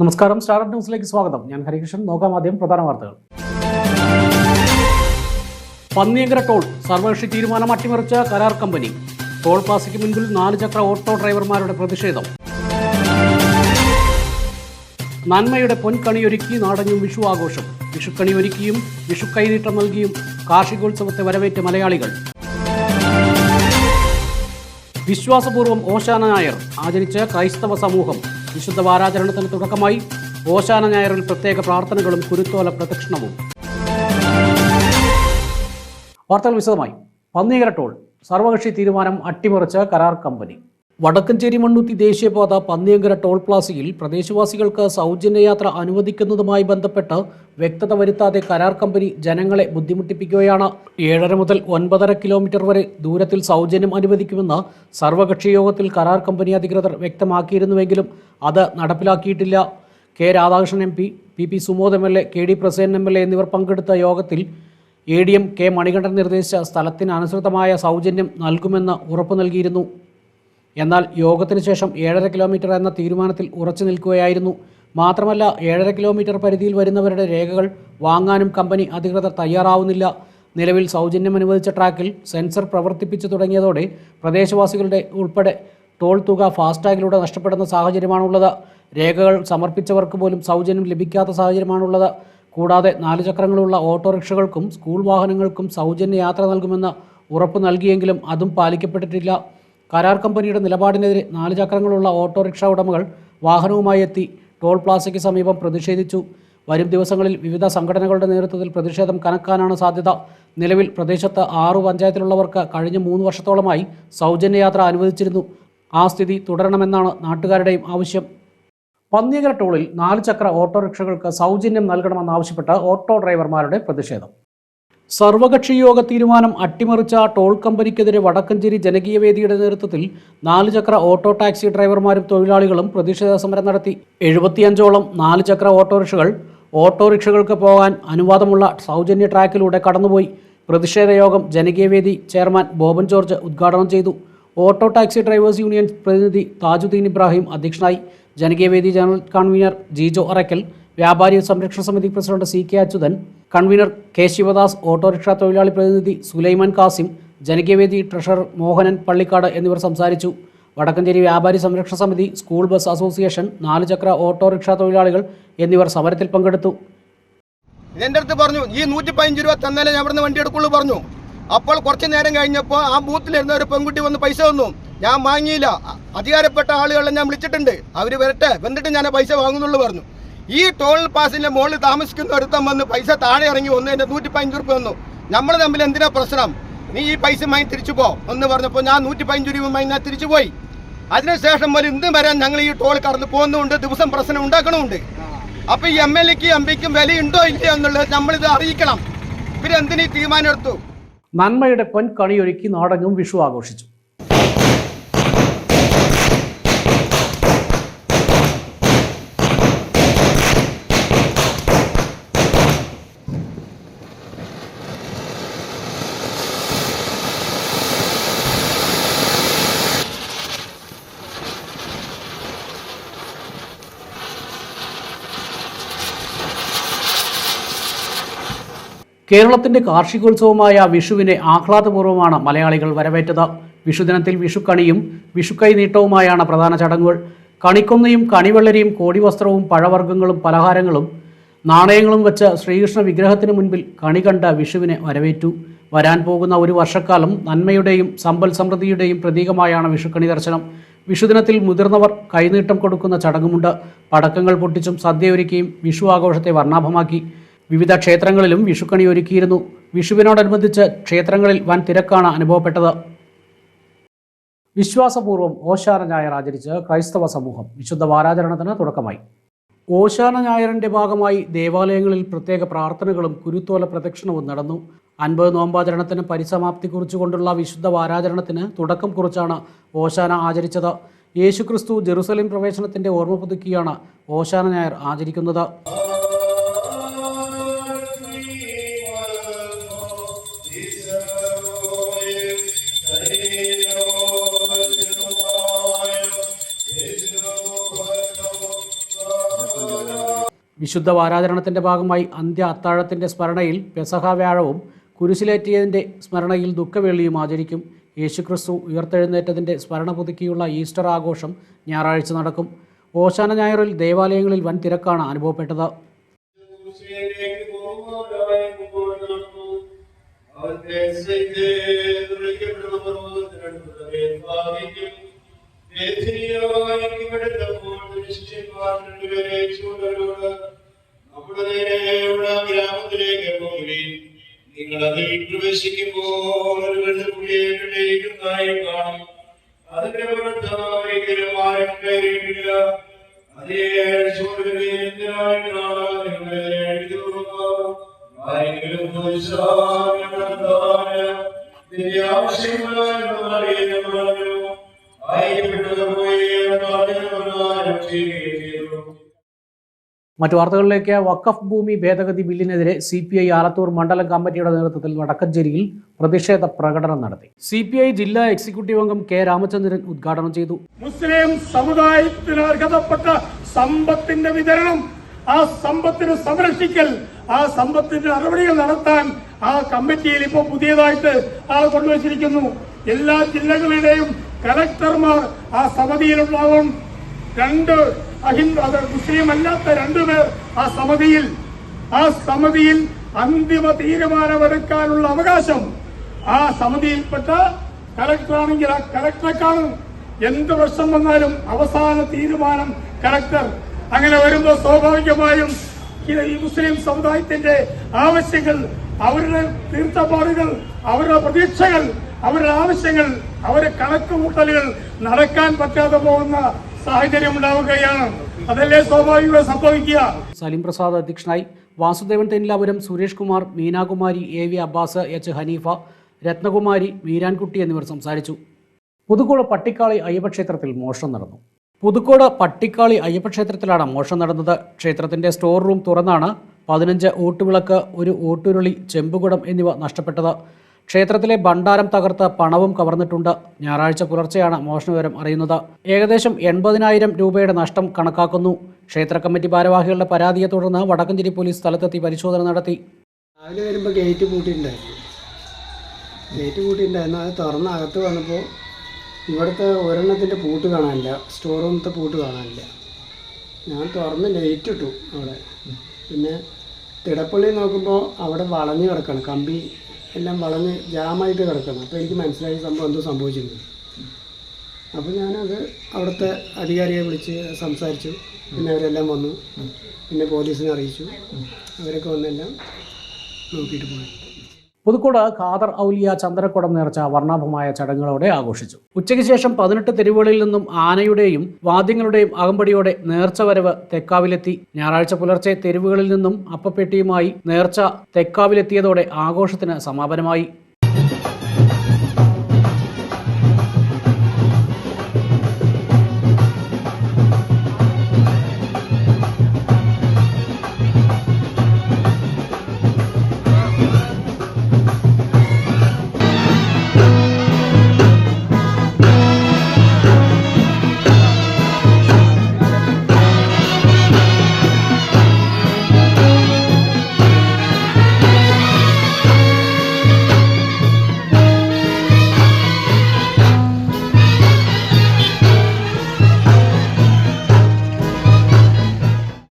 നമസ്കാരം. സ്റ്റാർ ന്യൂസിലേക്ക് സ്വാഗതം. ഞാൻ ഹരികൃഷ്ണൻ. നോക്കാം ആദ്യം പ്രധാന വാർത്തകൾ. പന്നിയങ്കര ടോൾ. സർവകക്ഷി തീരുമാനം അട്ടിമറിച്ച കരാർ കമ്പനി. ടോൾ പ്ലാസയ്ക്ക് മുൻപിൽ നാല് ചക്ര ഓട്ടോ ഡ്രൈവർമാരുടെ പ്രതിഷേധം. നന്മയുടെ പൊൻകണിയൊരുക്കി നാടഞ്ഞും വിഷു ആഘോഷം. വിഷുക്കണി ഒരുക്കിയും വിഷു കൈനീട്ടം നൽകിയും കാർഷികോത്സവത്തെ വരവേറ്റ മലയാളികൾ. വിശ്വാസപൂർവം ഓശാന നായർ ആചരിച്ച ക്രൈസ്തവ സമൂഹം. വിശുദ്ധ വാരാചരണത്തിന് തുടക്കമായി ഓശാന ഞായറിൽ പ്രത്യേക പ്രാർത്ഥനകളും കുരുത്തോല പ്രദക്ഷിണവും. വാർത്തകൾ വിശദമായി. പന്നീകര ടോൾ സർവകക്ഷി തീരുമാനം അട്ടിമറിച്ച കരാർ കമ്പനി. വടക്കഞ്ചേരി മണ്ണുത്തി ദേശീയപാത പന്നിയങ്കര ടോൾ പ്ലാസയിൽ പ്രദേശവാസികൾക്ക് സൗജന്യയാത്ര അനുവദിക്കുന്നതുമായി ബന്ധപ്പെട്ട് വ്യക്തത വരുത്താതെ കരാർ കമ്പനി ജനങ്ങളെ ബുദ്ധിമുട്ടിപ്പിക്കുകയാണ്. ഏഴര മുതൽ ഒൻപതര കിലോമീറ്റർ വരെ ദൂരത്തിൽ സൗജന്യം അനുവദിക്കുമെന്ന് സർവകക്ഷി യോഗത്തിൽ കരാർ കമ്പനി അധികൃതർ വ്യക്തമാക്കിയിരുന്നുവെങ്കിലും അത് നടപ്പിലാക്കിയിട്ടില്ല. K Radhakrishnan M P P P Sumod M L A K D Prasen M L A എന്നിവർ പങ്കെടുത്ത യോഗത്തിൽ A D M K Manikandan നിർദ്ദേശിച്ച സ്ഥലത്തിനനുസൃതമായ സൗജന്യം നൽകുമെന്ന് ഉറപ്പു നൽകിയിരുന്നു. എന്നാൽ യോഗത്തിന് ശേഷം ഏഴര കിലോമീറ്റർ എന്ന തീരുമാനത്തിൽ ഉറച്ചു നിൽക്കുകയായിരുന്നു. മാത്രമല്ല ഏഴര കിലോമീറ്റർ പരിധിയിൽ വരുന്നവരുടെ രേഖകൾ വാങ്ങാനും കമ്പനി അധികൃതർ തയ്യാറാവുന്നില്ല. നിലവിൽ സൗജന്യം അനുവദിച്ച ട്രാക്കിൽ സെൻസർ പ്രവർത്തിപ്പിച്ചു തുടങ്ങിയതോടെ പ്രദേശവാസികളുടെ ഉൾപ്പെടെ ടോൾ തുക ഫാസ്ടാഗിലൂടെ നഷ്ടപ്പെടുന്ന സാഹചര്യമാണുള്ളത്. രേഖകൾ സമർപ്പിച്ചവർക്ക് പോലും സൗജന്യം ലഭിക്കാത്ത സാഹചര്യമാണുള്ളത്. കൂടാതെ നാല് ചക്രങ്ങളുള്ള ഓട്ടോറിക്ഷകൾക്കും സ്കൂൾ വാഹനങ്ങൾക്കും സൗജന്യ യാത്ര നൽകുമെന്ന് ഉറപ്പ് നൽകിയെങ്കിലും അതും പാലിക്കപ്പെട്ടിട്ടില്ല. കരാർ കമ്പനിയുടെ നിലപാടിനെതിരെ നാല് ചക്രങ്ങളുള്ള ഓട്ടോറിക്ഷ ഉടമകൾ വാഹനവുമായി എത്തി ടോൾ പ്ലാസയ്ക്ക് സമീപം പ്രതിഷേധിച്ചു. വരും ദിവസങ്ങളിൽ വിവിധ സംഘടനകളുടെ നേതൃത്വത്തിൽ പ്രതിഷേധം കനക്കാനാണ് സാധ്യത. നിലവിൽ പ്രദേശത്ത് ആറു പഞ്ചായത്തിലുള്ളവർക്ക് കഴിഞ്ഞ മൂന്ന് വർഷത്തോളമായി സൗജന്യയാത്ര അനുവദിച്ചിരുന്നു. ആ സ്ഥിതി തുടരണമെന്നാണ് നാട്ടുകാരുടെയും ആവശ്യം. പന്നിയകര ടോളിൽ നാല് ചക്ര ഓട്ടോറിക്ഷകൾക്ക് സൗജന്യം നൽകണമെന്നാവശ്യപ്പെട്ട് ഓട്ടോ ഡ്രൈവർമാരുടെ പ്രതിഷേധം. സർവകക്ഷി യോഗ തീരുമാനം അട്ടിമറിച്ച ടോൾ കമ്പനിക്കെതിരെ വടക്കഞ്ചേരി ജനകീയ വേദിയുടെ നേതൃത്വത്തിൽ നാല് ചക്ര ഓട്ടോ ടാക്സി ഡ്രൈവർമാരും തൊഴിലാളികളും പ്രതിഷേധ സമരം നടത്തി. എഴുപത്തിയഞ്ചോളം നാല് ചക്ര ഓട്ടോറിക്ഷകൾ ഓട്ടോറിക്ഷകൾക്ക് പോകാൻ അനുവാദമുള്ള സൗജന്യ ട്രാക്കിലൂടെ കടന്നുപോയി. പ്രതിഷേധ യോഗം ജനകീയ വേദി ചെയർമാൻ ബോബൻ ജോർജ് ഉദ്ഘാടനം ചെയ്തു. ഓട്ടോ ടാക്സി ഡ്രൈവേഴ്സ് യൂണിയൻ പ്രതിനിധി താജുദ്ദീൻ ഇബ്രാഹിം അധ്യക്ഷനായി. ജനകീയ വേദി ജനറൽ കൺവീനർ ജിജോ അറക്കൽ വ്യാപാരി സംരക്ഷണ സമിതി president C K Achuthan convener K Sivadas auto rickshaw തൊഴിലാളി പ്രതിനിധി സുലൈമാൻ കാസിം ജനകീയവേദി ട്രഷറർ മോഹനൻ പള്ളിക്കാട് എന്നിവർ സംസാരിച്ചു. വടക്കഞ്ചേരി വ്യാപാരി സംരക്ഷണ സമിതി സ്കൂൾ ബസ് അസോസിയേഷൻ നാലുചക്ര ഓട്ടോറിക്ഷ തൊഴിലാളികൾ എന്നിവർ സമരത്തിൽ പങ്കെടുത്തു. എന്റെ അടുത്ത് പറഞ്ഞു ഈ നൂറ്റി പതിനഞ്ച് രൂപ തന്നാലേ ഞാൻ ഇവിടുന്ന് വണ്ടി എടുക്കുള്ളൂ പറഞ്ഞു. അപ്പോൾ കുറച്ച് നേരം കഴിഞ്ഞപ്പോൾ ആ ബൂത്തിലിരുന്ന ഒരു പെൺകുട്ടി വന്ന് പൈസ തന്നു. ഞാൻ വാങ്ങിയില്ല. അധികാരപ്പെട്ട ആളുകളെ ഞാൻ വിളിച്ചിട്ടുണ്ട്. അവർ വരട്ടെ വന്നിട്ട് ഞാൻ പൈസ വാങ്ങുന്നുള്ളൂ പറഞ്ഞു. ഈ ടോൾ പാസിന്റെ മുകളിൽ താമസിക്കുന്ന ഒരുത്തം വന്ന് പൈസ താഴെ ഇറങ്ങി വന്നു എന്റെ നൂറ്റി പതിനഞ്ച് രൂപ വന്നു. നമ്മൾ തമ്മിൽ എന്തിനാ പ്രശ്നം? നീ ഈ പൈസ മൈൻ തിരിച്ചു പോ എന്ന് പറഞ്ഞപ്പോൾ ഞാൻ നൂറ്റി പതിനഞ്ച് രൂപ മൈൻ ഞാൻ തിരിച്ചു പോയി. അതിനുശേഷം ഒരു ഇന്ന് വരാൻ ഞങ്ങൾ ഈ ടോൾ കടന്ന് പോകുന്നുണ്ട് ദിവസം പ്രശ്നം ഉണ്ടാക്കണമുണ്ട്. അപ്പൊ ഈ എം എൽ എക്ക് എം പിക്കും വിലയുണ്ടോ ഇല്ലയോ എന്നുള്ളത് നമ്മളിത് അറിയിക്കണം. ഇവരെന്തിനീ തീരുമാനം എടുത്തു? നന്മയുടെ പൊൻ കണിയൊരുക്കി നാടകം വിഷു ആഘോഷിച്ചു. കേരളത്തിന്റെ കാർഷികോത്സവമായ വിഷുവിനെ ആഹ്ലാദപൂർവമാണ് മലയാളികൾ വരവേറ്റത്. വിഷുദിനത്തിൽ വിഷുക്കണിയും വിഷുക്കൈ നീട്ടവുമായാണ് പ്രധാന ചടങ്ങുകൾ. കണിക്കൊന്നയും കണിവെള്ളരിയും കോടിവസ്ത്രവും പഴവർഗങ്ങളും പലഹാരങ്ങളും നാണയങ്ങളും വെച്ച് ശ്രീകൃഷ്ണ വിഗ്രഹത്തിന് മുൻപിൽ കണി കണ്ട വിഷുവിനെ വരവേറ്റു. വരാൻ പോകുന്ന ഒരു വർഷക്കാലം നന്മയുടെയും സമ്പൽ സമൃദ്ധിയുടെയും പ്രതീകമായാണ് വിഷുക്കണി ദർശനം. വിഷുദിനത്തിൽ മുതിർന്നവർ കൈനീട്ടം കൊടുക്കുന്ന ചടങ്ങുമുണ്ട്. പടക്കങ്ങൾ പൊട്ടിച്ചും സദ്യയൊരുക്കിയും വിഷു ആഘോഷത്തെ വർണാഭമാക്കി. വിവിധ ക്ഷേത്രങ്ങളിലും വിഷുക്കണി ഒരുക്കിയിരുന്നു. വിഷുവിനോടനുബന്ധിച്ച് ക്ഷേത്രങ്ങളിൽ വൻ തിരക്കാണ് അനുഭവപ്പെട്ടത്. വിശ്വാസപൂർവം ഓശാന ഞായർ ആചരിച്ച് ക്രൈസ്തവ സമൂഹം വിശുദ്ധ വാരാചരണത്തിന് തുടക്കമായി. ഓശാന ഞായറിന്റെ ഭാഗമായി ദേവാലയങ്ങളിൽ പ്രത്യേക പ്രാർത്ഥനകളും കുരുത്തോല പ്രദക്ഷിണവും നടന്നു. അൻപത് നോമ്പാചരണത്തിന് പരിസമാപ്തി കുറിച്ചുകൊണ്ടുള്ള വിശുദ്ധ വാരാചരണത്തിന് തുടക്കം കുറിച്ചാണ് ഓശാന ആചരിച്ചത്. യേശുക്രിസ്തു ജെറുസലേം പ്രവേശനത്തിന്റെ ഓർമ്മ പുതുക്കിയാണ് ഓശാന ഞായർ ആചരിക്കുന്നത്. വിശുദ്ധ വാരാചരണത്തിന്റെ ഭാഗമായി അന്ത്യ അത്താഴത്തിന്റെ സ്മരണയിൽ പെസഹ വ്യാഴവും കുരിശിലേറ്റിയതിന്റെ സ്മരണയിൽ ദുഃഖവെള്ളിയും ആചരിക്കും. യേശുക്രിസ്തു ഉയർത്തെഴുന്നേറ്റതിന്റെ സ്മരണ പുതുക്കിയുള്ള ഈസ്റ്റർ ആഘോഷം ഞായറാഴ്ച നടക്കും. ഓശാന ഞായറിൽ ദേവാലയങ്ങളിൽ വൻ തിരക്കാണ് അനുഭവപ്പെട്ടത്. ശിഷ്യന്മാർ രണ്ടുപേരെ ചൂണ്ടലോട് നമ്മുടെ നേരെയുള്ള ഗ്രാമത്തിലേക്ക് നിങ്ങൾ അതിൽ പ്രവേശിക്കുമ്പോൾ ഒരു വെള്ളപ്പുള്ളിയെ കണ്ടിരിക്കുന്നതായി കാണും അതിന്റെ പുറത്തായിരിക്കലും ആരും കയറിയിട്ടില്ല അതേ എന്തിനായിട്ടാണ് നിങ്ങളെ എഴുതുന്നത് ആരെങ്കിലും നിന്റെ ആവശ്യങ്ങളായി പറഞ്ഞു ചെയ്തു മറ്റു വാർത്തകളിലേക്ക് വഖഫ് ഭൂമി ഭേദഗതി ബില്ലിനെതിരെ സി പി ഐ ആലത്തൂർ മണ്ഡലം കമ്മിറ്റിയുടെ നേതൃത്വത്തിൽ വടക്കഞ്ചേരിയിൽ പ്രതിഷേധ പ്രകടനം നടത്തി. സി പി ഐ ജില്ലാ എക്സിക്യൂട്ടീവ് അംഗം കെ രാമചന്ദ്രൻ ഉദ്ഘാടനം ചെയ്തു. മുസ്ലിം സമുദായത്തിന് അർഹതപ്പെട്ട സമ്പത്തിന്റെ വിതരണം ആ സമ്പത്തിന് സംരക്ഷിക്കൽ ആ സമ്പത്തിന്റെ നടപടികൾ നടത്താൻ ആ കമ്മിറ്റിയിൽ ഇപ്പോൾ പുതിയതായിട്ട് ആൾ കൊണ്ടുവച്ചിരിക്കുന്നു. എല്ലാ ജില്ലകളുടെയും കലക്ടർമാർ ആ സമിതിയിലുണ്ടാവും രണ്ട് അഹിന്ദു അത് മുസ്ലിം അല്ലാത്ത രണ്ടുപേർ ആ സമിതിയിൽ ആ സമിതിയിൽ അന്തിമ തീരുമാനമെടുക്കാനുള്ള അവകാശം ആ സമിതിയിൽപ്പെട്ട കലക്ടറാണെങ്കിൽ ആ കലക്ടറെ കാണും എന്ത് പ്രശ്നം വന്നാലും അവസാന തീരുമാനം കലക്ടർ. അങ്ങനെ വരുമ്പോൾ സ്വാഭാവികമായും ഈ- മുസ്ലിം സമുദായത്തിന്റെ ആവശ്യങ്ങൾ അവരുടെ തീർത്ഥപ്പാടുകൾ അവരുടെ പ്രതീക്ഷകൾ അവരുടെ ആവശ്യങ്ങൾ അവരുടെ കണക്കുകൂട്ടലുകൾ നടക്കാൻ പറ്റാതെ പോകുന്ന സാഹചര്യം ഉണ്ടാവുകയാണ്. അതല്ലേ സ്വാഭാവിക സംഭവിക്കുക? സലീം പ്രസാദ് അധ്യക്ഷനായി Vasudevan Thennilapuram Suresh Kumar Meenakumari A V Abbas H Haneefa Ratnakumari Veerankutty എന്നിവർ സംസാരിച്ചു. പുതുക്കോട് പട്ടിക്കാളി അയ്യപ്പക്ഷേത്രത്തിൽ മോഷണം നടന്നു. പുതുക്കോട് പട്ടിക്കാളി അയ്യപ്പക്ഷേത്രത്തിലാണ് മോഷണം നടന്നത്. ക്ഷേത്രത്തിന്റെ സ്റ്റോർ റൂം തുറന്നാണ് പതിനഞ്ച് ഓട്ടുവിളക്ക് ഒരു ഓട്ടുരുളി ചെമ്പുകുടം എന്നിവ നഷ്ടപ്പെട്ടത്. ക്ഷേത്രത്തിലെ ഭണ്ഡാരം തകർത്ത് പണവും കവർന്നിട്ടുണ്ട്. ഞായറാഴ്ച പുലർച്ചെയാണ് മോഷണവിവരം അറിയുന്നത്. ഏകദേശം എൺപതിനായിരം രൂപയുടെ നഷ്ടം കണക്കാക്കുന്നു. ക്ഷേത്ര കമ്മിറ്റി ഭാരവാഹികളുടെ പരാതിയെ തുടർന്ന് വടക്കഞ്ചേരി പോലീസ് സ്ഥലത്തെത്തി പരിശോധന നടത്തി. രാവിലെ വരുമ്പോൾ ഗേറ്റ് പൂട്ടിയിട്ടുണ്ടായിരുന്നു. ഗേറ്റ് പൂട്ടിയിട്ടുണ്ടായിരുന്നു. അത് തുറന്ന് അകത്ത് വന്നപ്പോൾ ഇവിടുത്തെ ഒരെണ്ണത്തിന്റെ പൂട്ട് കാണാനില്ല. സ്റ്റോർ റൂമത്തെ പൂട്ട് കാണാനില്ല. ഞാൻ തുറന്ന് ലൈറ്റ് ഇട്ടു അവിടെ. പിന്നെ തിടപ്പള്ളി നോക്കുമ്പോൾ അവിടെ വളഞ്ഞ് കിടക്കണം. കമ്പി എല്ലാം വളഞ്ഞ് ജാമായിട്ട് കിടക്കണം. അപ്പോൾ എനിക്ക് മനസ്സിലായി സംഭവം എന്തോ സംഭവിച്ചിരുന്നു. അപ്പോൾ ഞാനത് അവിടുത്തെ അധികാരിയെ വിളിച്ച് സംസാരിച്ചു. പിന്നെ അവരെല്ലാം വന്നു. പിന്നെ പോലീസിനെ അറിയിച്ചു. അവരൊക്കെ വന്നെല്ലാം നോക്കിയിട്ട് പോയി. പുതുക്കോട് ഖാദർ ഔലിയ ചന്ദ്രക്കുടം നേർച്ച വർണാഭമായ ചടങ്ങുകളോടെ ആഘോഷിച്ചു. ഉച്ചയ്ക്ക് ശേഷം പതിനെട്ട് തെരുവുകളിൽ നിന്നും ആനയുടെയും വാദ്യങ്ങളുടെയും അകമ്പടിയോടെ നേർച്ച വരവ് തെക്കാവിലെത്തി. ഞായറാഴ്ച പുലർച്ചെ തെരുവുകളിൽ നിന്നും അപ്പപ്പെട്ടിയുമായി നേർച്ച തെക്കാവിലെത്തിയതോടെ ആഘോഷത്തിന് സമാപനമായി.